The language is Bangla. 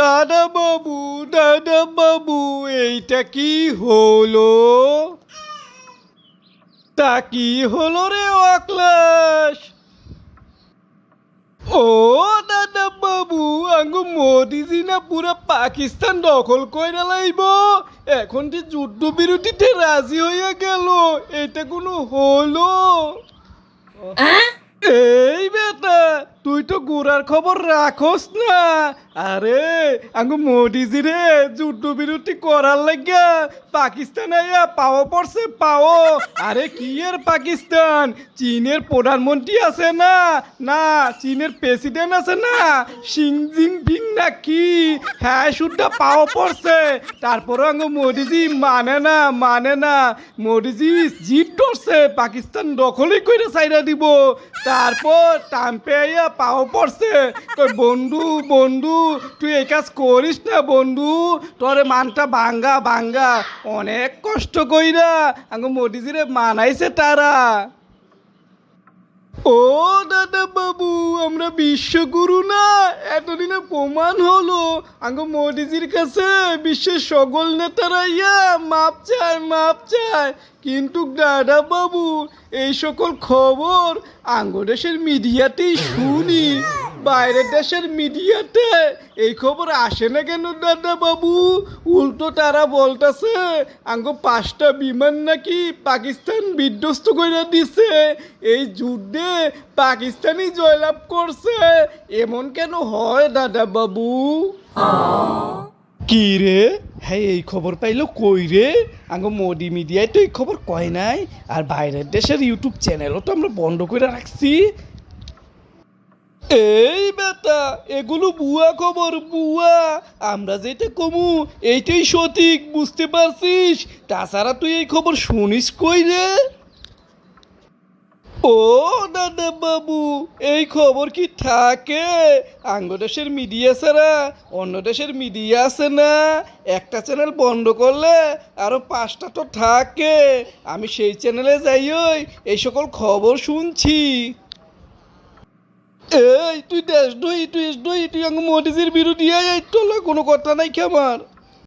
দাদা বাবু দাদা বাবু এইটা কি হলো? তা কি হলো রে অক্লাস ও দাদা বাবু আঙ্গু মোদিজি না পুরা পাকিস্তান দখল কইরা লাইব? এখন যে যুদ্ধ বিরতিতে রাজি হইয়া গেল এটা কোনো হলো? এই তুই তো গোড়ার খবর রাখস না। আরে, আঙ্গু মোদিজি রে, যুদ্ধ বিরতি করার লাগিয়া পাকিস্তান আইয়া পাও পড়ছে, পাও। আরে, কি এর পাকিস্তান? চীনের প্রধানমন্ত্রী আছে না? না, চীনের প্রেসিডেন্ট আছে না? সিং জিং পিং না কি হ্যাঁ শুদ্ধ পাও পড়ছে। তারপরে আঙ্গু মোদিজি মানে না মানে না। মোদিজি জিত ধরছে, পাকিস্তান দখলই করে সাইরা দিব। তারপর টাম্পে আইয়া পাও পড়ছে। কই, বন্ধু বন্ধু, তুই এই কাজ করিস না, বন্ধু। তোর মানটা বাঙ্গা বাঙ্গা অনেক কষ্ট কইরা আঙ্গ মোদিজিরে মানাইছে তারা। ও দাদা বাবু, আমরা বিশ্বগুরু না? এতদিনে প্রমাণ হলো। আঙ্গ মোদিজির কাছে বিশ্বের সকল নেতারা ইয়া, মাপ চায় মাপ চায়। কিন্তু দাদা বাবু, এই সকল খবর আঙ্গ দেশের মিডিয়াতেই শুনি। বাইরের দেশের মিডিয়াতে। এই খবর আসে না কেন, দাদা বাবু? উল্টো তারা বলতেছে, আঙ্গ পাঁচটা বিমান নাকি পাকিস্তান বিধ্বস্ত করে দিছে। এই যুদ্ধে পাকিস্তানই জয়লাভ করছে। এমন কেন হয়, দাদা বাবু? কি রে? হ্যাঁ এই খবর পাইলো কই রে? আঙ্গ মোদি মিডিয়ায় তো এই খবর কয় নাই। আর বাইরের দেশের ইউটিউব চ্যানেলও তো আমরা বন্ধ করে রাখছি। এই বেটা, এগুলো বুয়া খবর, বুয়া। আমরা যেটা কমু, এইটাই সঠিক, বুঝতে পারছিস? তাছাড়া তুই এই খবর শুনিস কই রে? ও দাদা বাবু, এই খবর কি থাকে? আঙ্গ দেশের মিডিয়া ছাড়া, অন্য দেশের মিডিয়া আছে না? একটা চ্যানেল বন্ধ করলে আরও পাঁচটা তো থাকে। আমি সেই চ্যানেলে যাই ওই এই সকল খবর শুনছি। এই, তুই দেশ দুই, তুই দুই, তুই আমাকে মোদিজির বিরুদ্ধে এই তোলা কোনো কথা নাই কি আমার?